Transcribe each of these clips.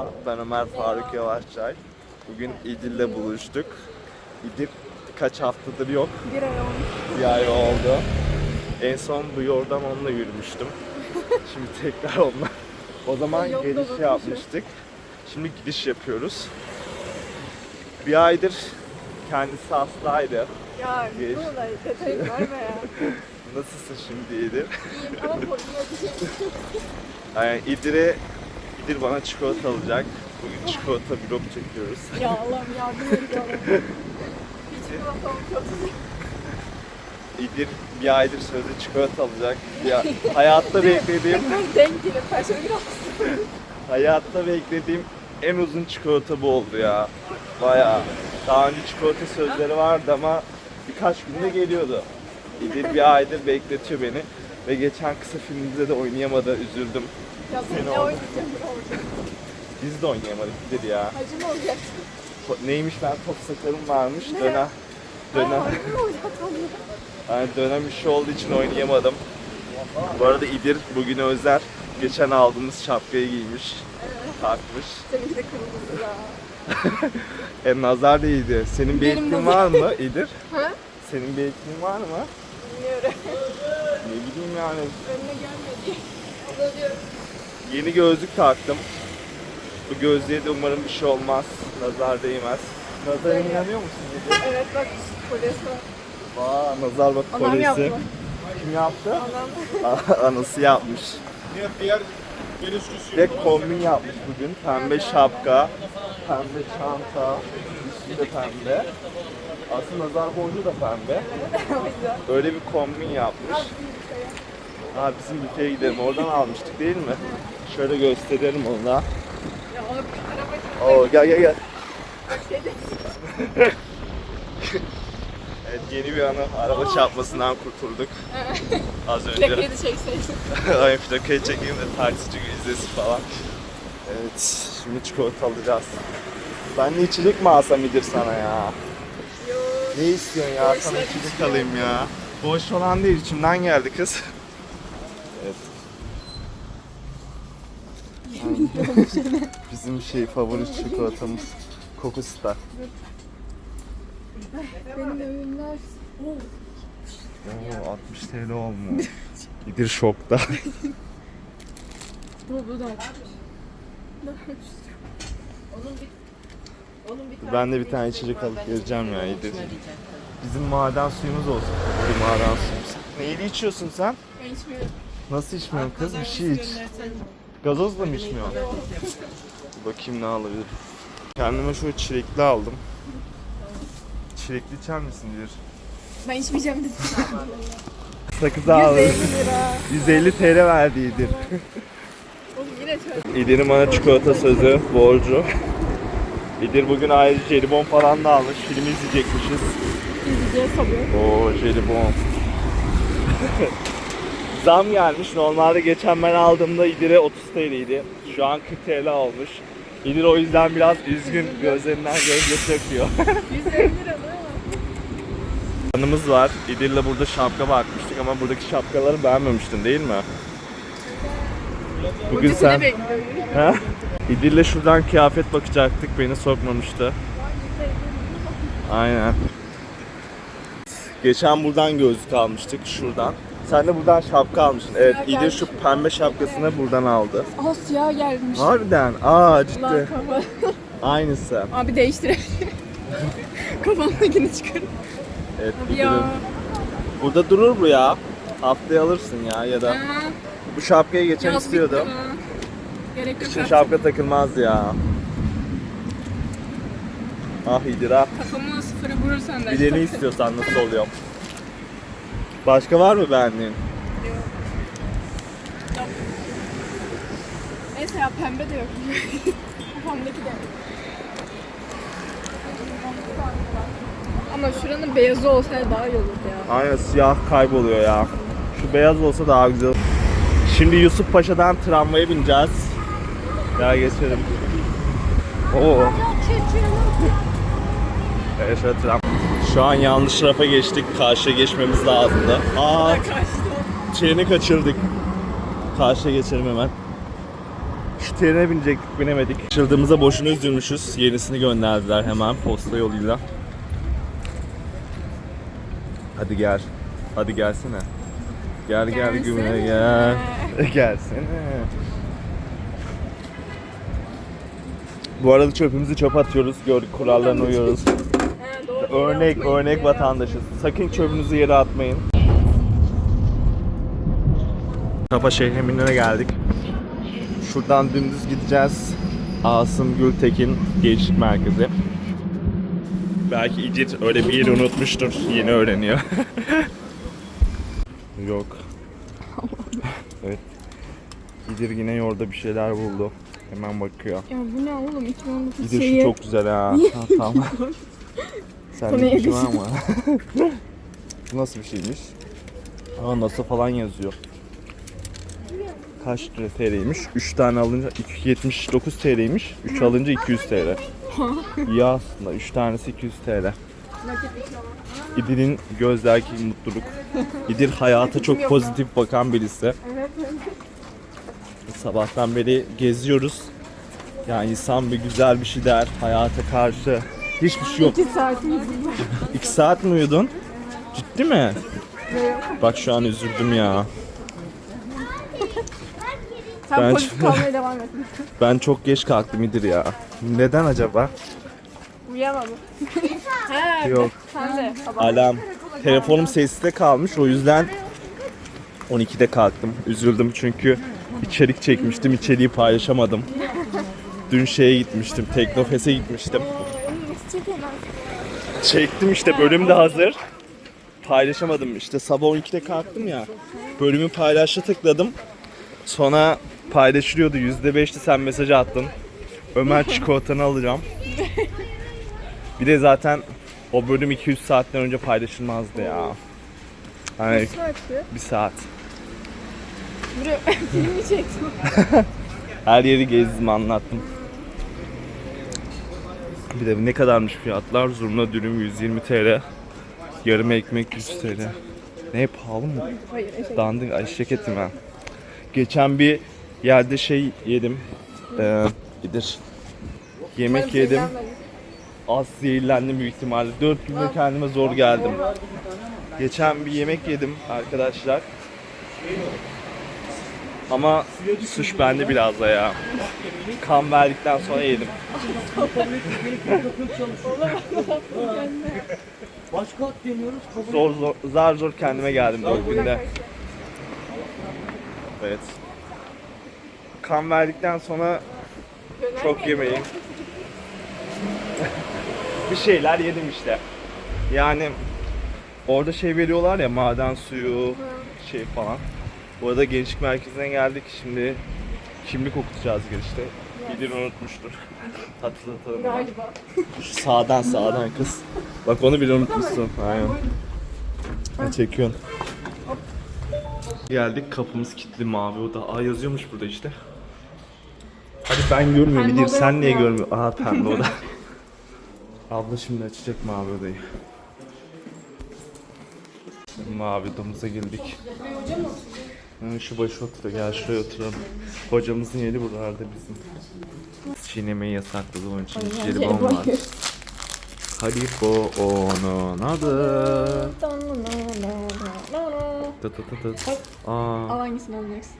Merhaba, ben Ömer Faruk Yavaşçay. Bugün İdil'le buluştuk. İdil kaç haftadır yok, Bir ay olmuş. bir ay oldu. En son bu yoldan onunla yürümüştüm. Şimdi tekrar onunla. O zaman Yolda buluşmuşuz. yapmıştık. Şimdi gidiş yapıyoruz. Bir aydır kendisi hastaydı. Ya Geç. bu olay detayı verme ya. Nasılsın şimdi İdil? İyiyim ama şey Yani İdil'e, İdil bana çikolata alacak. Bugün çikolata vlog çekiyoruz. Ya Allah'ım yardım et ya Allah'ım. Hiç kötü. İdir bir aydır sözde çikolata alacak. Ya, hayatta beklediğim, denk hastayım. hayatta beklediğim en uzun çikolata bu oldu ya. Bayağı. Daha önce çikolata sözleri vardı ama birkaç günde geliyordu. İdir bir aydır bekletiyor beni. Ve geçen kısa filmimizde de oynayamadı, üzüldüm. Ya Seni sen ne oldu. oynayacağım ne olacak? Biz de oynayamadık İdir ya. Hacı mı olacak? Neymiş ben top sakarım varmış, Ne? dönem. Dönem. Hacı mı olacak sanırım? Yani dönem işi olduğu için oynayamadım. Bu arada İdir bugün özel geçen aldığımız şapkayı giymiş, takmış. Seninki de kırmızı ya. E nazar değdi. Senin bir Benim etkin nazar- var mı İdir? Ha? Senin bir etkin var mı? Bilmiyorum. Ne bileyim yani. Önüne gelmedi. Alıyorum. Yeni gözlük taktım. Bu gözlüğe de umarım bir şey olmaz. Nazar değmez. Nazara inanıyor musun? Evet bak var. Vaa nazar bak Anam yaptı. Kim yaptı? Anam. Anası yapmış. Diğer menisküsü Ve kombin yapmış bugün. Pembe şapka, pembe çanta, üstü de pembe. Aslında nazar boncuğu da pembe. Öyle bir kombin yapmış. Ha bizim büfeye gidelim. Oradan almıştık değil mi? Şöyle gösterelim ona. Abi araba Oo gel gel gel. Evet yeni bir anı. Araba çarpmasından kurtulduk. Az önce. Plakayı da çekseydin. Ay plakayı çekeyim de taksici izlesin falan. Evet şimdi çikolata alacağız. Ben de içecek mi alsam idir sana ya? Yok. Ne istiyorsun ya? Sana içecek alayım ya. Boş falan değil, içimden geldi kız. Evet. Bizim şey favori çikolatamız Coco Star. Benim ürünler. Oo, 60 TL olmuş. İdir şokta. Bu bu da. ben de bir tane içecek alıp geleceğim ya İdir. Bizim maden suyumuz olsun. Favori maden suyumuz. Neyli içiyorsun sen? Ben içmiyorum. Nasıl içmiyorsun kız? Bir şey iç. Gazozla mı içmiyorsun? Dur Bakayım ne alabilirim. Kendime şöyle çilekli aldım. Çilekli içer misin diyor. Ben içmeyeceğim dedim. Sakız aldım. 150 lira. 150 TL verdiydi. Oğlum yine şöyle. İdir'in bana çikolata sözü, borcu. İdir bugün ayrıca jelibon falan da almış. Film izleyecekmişiz. İzleyeceğiz tabii. Oo jelibon. Zam gelmiş. Normalde geçen ben aldığımda İdir'e 30 TL'ydi. Şu an 40 TL olmuş. İdir o yüzden biraz üzgün. Gözlerinden gözyaşı akıyor. 150 lira değil mi? Anımız var. İdil'le burada şapka bakmıştık ama buradaki şapkaları beğenmemiştin değil mi? Bugün sen... Ha? İdil'le şuradan kıyafet bakacaktık. Beni sokmamıştı. Aynen. Geçen buradan gözlük almıştık. Şuradan. Sen de buradan şapka almışsın. Evet, İdil şu pembe şapkasını buradan aldı. Aa siyah gelmiş. Harbiden. Aa Lan ciddi. kafa. Aynısı. Abi değiştirelim. Kafamdakini çıkarım. Evet, Abi İdil'in. ya. Burada durur bu ya. Haftaya alırsın ya ya da. Aa, Bu şapkayı geçen yaz istiyordum. bitti lan. Gerek yok. Kışın artık. şapka takılmaz ya. Ah İdir ah. Kafamı sıfıra vurursan da. Ne istiyorsan nasıl oluyor? Başka var mı beğendiğin? Neyse ya pembe de yok. Kafamdaki de. Ama şuranın beyazı olsaydı daha iyi olurdu ya. Aynen siyah kayboluyor ya. Şu beyaz olsa daha güzel. Şimdi Yusuf Paşa'dan tramvaya bineceğiz. Ya geçelim. Oo. Evet şöyle tram. Şu an yanlış rafa geçtik. Karşıya geçmemiz lazımdı. Aa, treni kaçırdık. Karşıya geçelim hemen. Trene binecektik binemedik. Açıldığımızda boşuna üzülmüşüz. Yenisini gönderdiler hemen posta yoluyla. Hadi gel. Hadi gelsene. Gel gel Gelsene. gümüne gel. Gelsene. Bu arada çöpümüzü çöpe atıyoruz. Gördük kurallarına uyuyoruz. Örnek örnek vatandaşız. Sakın çöpünüzü yere atmayın. Kapa şehrimine geldik. Şuradan dümdüz gideceğiz. Asım Gültekin Gençlik Merkezi. Belki İcit öyle bir yeri unutmuştur. Yeni öğreniyor. Yok. evet. İdir yine orada bir şeyler buldu. Hemen bakıyor. Ya bu ne oğlum? 2019 İdir şu çok güzel ha. ha tamam. Bir şey? Bu nasıl bir şeymiş? Aa NASA falan yazıyor. Kaç TL'ymiş? 3 tane alınca 279 TL'ymiş. 3 alınca 200 TL. İyi aslında. 3 tanesi 200 TL. İdil'in gözdeki mutluluk. İdil hayata çok pozitif bakan birisi. Sabahtan beri geziyoruz. Yani insan bir güzel bir şey der hayata karşı. Hiçbir şey yok. 2 saatimiz var. 2 saat mi uyudun? Ciddi mi? Bak şu an üzüldüm ya. Sen Ben- pozitif kalmaya devam et. Ben çok geç kalktım İdir ya. Neden acaba? Uyuyamadım. He. Yok. Sen de. Sabah. Alarm. Telefonum sesli kalmış o yüzden 12'de kalktım. Üzüldüm çünkü içerik çekmiştim. içeriği paylaşamadım. Dün şeye gitmiştim. Teknofest'e gitmiştim. Çektim işte bölüm de hazır. Paylaşamadım işte sabah 12'de kalktım ya. Bölümü paylaşa tıkladım. Sonra paylaşılıyordu %5'ti sen mesajı attın. Ömer çikolatanı alacağım. Bir de zaten o bölüm 200 saatten önce paylaşılmazdı ya. Hani bir saat. Buraya filmi çektim. Her yeri gezdim anlattım. Bir de ne kadarmış fiyatlar? Zurna dürüm 120 TL. Yarım ekmek 100 TL. Ne pahalı mı? Hayır eşek. Dandik eşek eti mi? Geçen bir yerde şey yedim. Ee, gidir. Yemek yedim. Az zehirlendim büyük ihtimalle. 4 günde kendime zor geldim. Geçen bir yemek yedim arkadaşlar. Ama suç bende biraz da ya. Kan verdikten sonra yedim. Başka deniyoruz. Zor zor, zar zor kendime geldim 4 günde. Evet. Kan verdikten sonra çok yemeyin. bir şeyler yedim işte. Yani orada şey veriyorlar ya maden suyu şey falan. Bu arada gençlik merkezine geldik. Şimdi kimlik okutacağız girişte. Bilir unutmuştur. Hatırlatalım. Galiba. Sağdan sağdan kız. Bak onu bile unutmuşsun. Aynen. Ha, çekiyorsun. Geldik kapımız kilitli mavi oda. Aa yazıyormuş burada işte. Hadi ben görmüyorum Bilir sen niye görmüyorsun? Aha pembe oda. Abla şimdi açacak mavi odayı. Mavi odamıza girdik. Şu başı otur gel şuraya oturalım. Hocamızın yeri buralarda bizim. Çiğnemeyi yasakladı onun için jelibon var. Haribo onun adı. Tı tı tı tı. Aa, Al hangisini alacaksın?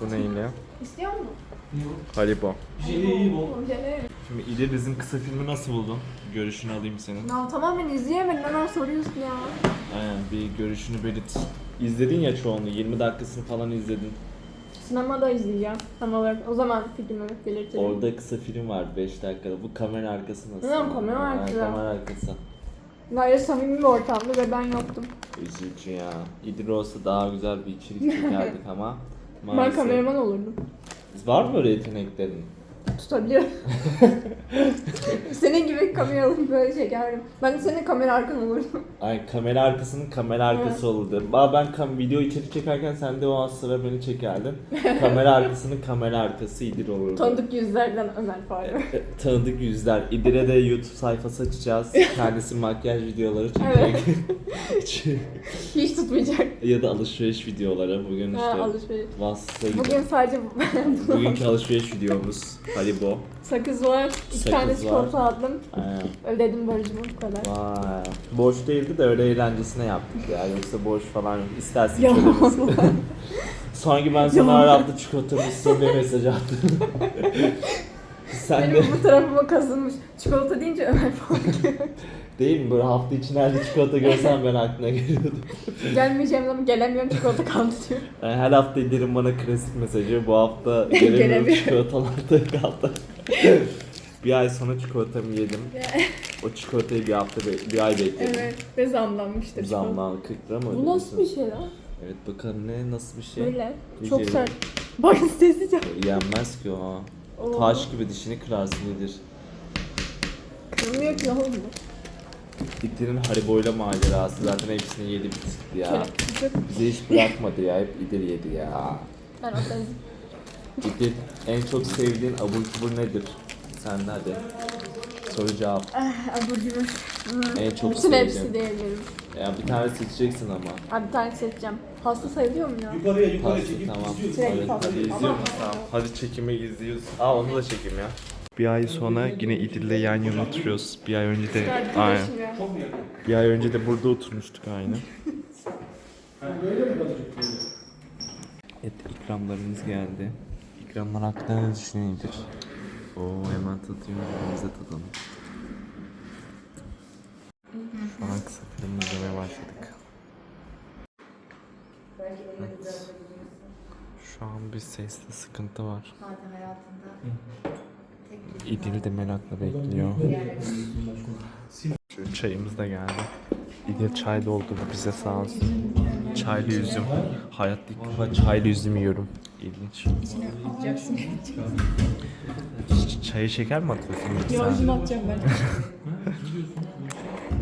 bu neyle? İstiyor musun? Haribo. Şimdi İdir bizim kısa filmi nasıl buldun? Görüşünü alayım senin. Ya tamamen izleyemedim hemen soruyorsun ya. Aynen bir görüşünü belirt. İzledin ya çoğunu, 20 dakikasını falan izledin. Sinemada izleyeceğim tam olarak. O zaman fikrimi belirtirim. Orada kısa film var 5 dakikada. Bu kamera arkası nasıl? Hı, kamera Ha, arkası. kamera arkası. Gayet samimi bir ortamdı ve ben yoktum. Üzücü ya. İdir olsa daha güzel bir içerik çekerdik ama. Ben maalesef. kameraman olurdum. Var mı böyle yeteneklerin? Tutabiliyorum. senin gibi kamera alıp böyle çekerdim. Ben de senin kamera arkanı vurdum. Ay kamera arkasının kamera arkası olurdu. Ben kam video içeri çekerken sen de o an sıra beni çekerdin. kamera arkasının kamera arkası İdir olurdu. Tanıdık yüzlerden Ömer Faruk. E, Tanıdık yüzler. İdir'e de YouTube sayfası açacağız. Kendisi makyaj videoları çekecek. Hiç tutmayacak. ya da alışveriş videoları. Bugün Ha, işte alışveriş. Vasıta gibi. Bugün sadece Bugünkü alışveriş videomuz. Haribo. sakız var. İki Sakız tane var. çikolata aldım. Aynen. Ödedim borcumu bu kadar. Vay. Boş değildi de öyle eğlencesine yaptık ya. Yoksa boş falan yok. İstersin Ya. çözebilirsin. Sanki ben sana her hafta çikolatamı istiyorum diye mesaj attım. Sen de Benim bu tarafıma kazınmış. Çikolata deyince Ömer Faruk. değil mi? Böyle hafta içi nerede çikolata görsem ben aklına geliyordum. Gelmeyeceğim zaman gelemiyorum çikolata kaldı diyor. Yani her hafta İlder'in bana klasik mesajı. Bu hafta gelemiyorum çikolatalarda kaldı. bir ay sonra çikolatamı yedim. O çikolatayı bir hafta, be- bir ay bekledim. evet. Ve zamlanmıştır. Zamdan 40 lira mı Bu nasıl bir şey lan? Evet bakalım ne nasıl bir şey. Böyle. Bir Çok sert. Bak sesi çok. Yenmez ki o. Oo. Taş gibi dişini kırarsın nedir? Kırılmıyor ki oğlum bu. İdil'in Haribo'yla macerası zaten hepsini yedi bitirdi ya. Bize hiç bırakmadı ya hep İdil yedi ya. Ben atlarım. İdil en çok sevdiğin abur cubur nedir? Sen de hadi. Soru cevap. Abur cubur. En çok Bütün sevdiğin. hepsi diyebilirim. Ya bir tane seçeceksin ama. Abi bir tane seçeceğim. Hasta sayılıyor mu ya? Yukarıya yukarıya Pasta çekip tamam. izliyoruz. Sürekli Hadi, pasta. hadi izliyor musun? Tamam. Hadi çekime izliyoruz. Aa onu da çekeyim ya. Bir ay sonra yine İdil'le yan yana oturuyoruz. Bir ay önce de aynen. Bir ay önce de burada oturmuştuk aynı. Evet ikramlarımız geldi. İkramlar hakkında ne düşünüyordur? Oo hemen tadayım, bize tadalım. Şu an kısa film izlemeye başladık. Evet. Şu an bir sesli sıkıntı var. İdil de merakla bekliyor. Çayımız da geldi. İdil çay doldurdu bize sağ olsun. Çaylı üzüm. Hayatta ilk defa çaylı üzüm yiyorum. İlginç. Ç- Çaya şeker mi atıyorsun yoksa? Yolcunu atacağım ben.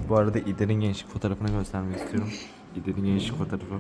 Bu arada İdil'in gençlik fotoğrafını göstermek istiyorum. İdil'in gençlik fotoğrafı.